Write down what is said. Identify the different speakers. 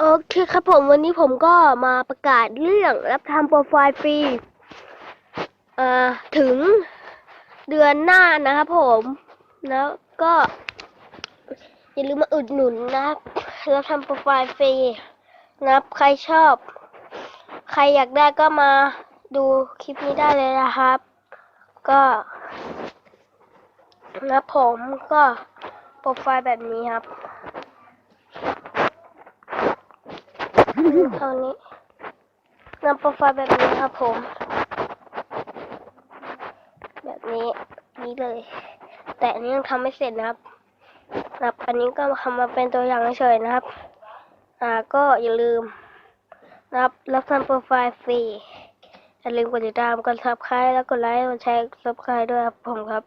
Speaker 1: โอเคครับผมวันนี้ผมก็มาประกาศเรื่องรับทำโปรไฟล์ฟรี เอ่อ ถึงเดือนหน้านะครับผม แล้วก็ อย่าลืมมาอุดหนุนนะครับ รับทำโปรไฟล์ฟรีนะครับ ใครชอบ ใครอยากได้ก็มาดูคลิปนี้ได้เลยนะครับ ก็นะผมก็โปรไฟล์แบบนี้ครับ เท่านี้นำโปรไฟล์แบบนี้ครับผม แบบนี้นี้เลย แต่อันนี้ยังทำไม่เสร็จนะครับนะครับ อันนี้ก็ทำมาเป็นตัวอย่างเฉยๆนะครับ อ่าก็อย่าลืมนะครับรับทำโปรไฟล์ฟรีอย่าลืมกดติดตามกดซับสไครต์แล้วกดไลค์กดแชร์ซับสไครต์ด้วยครับผมครับ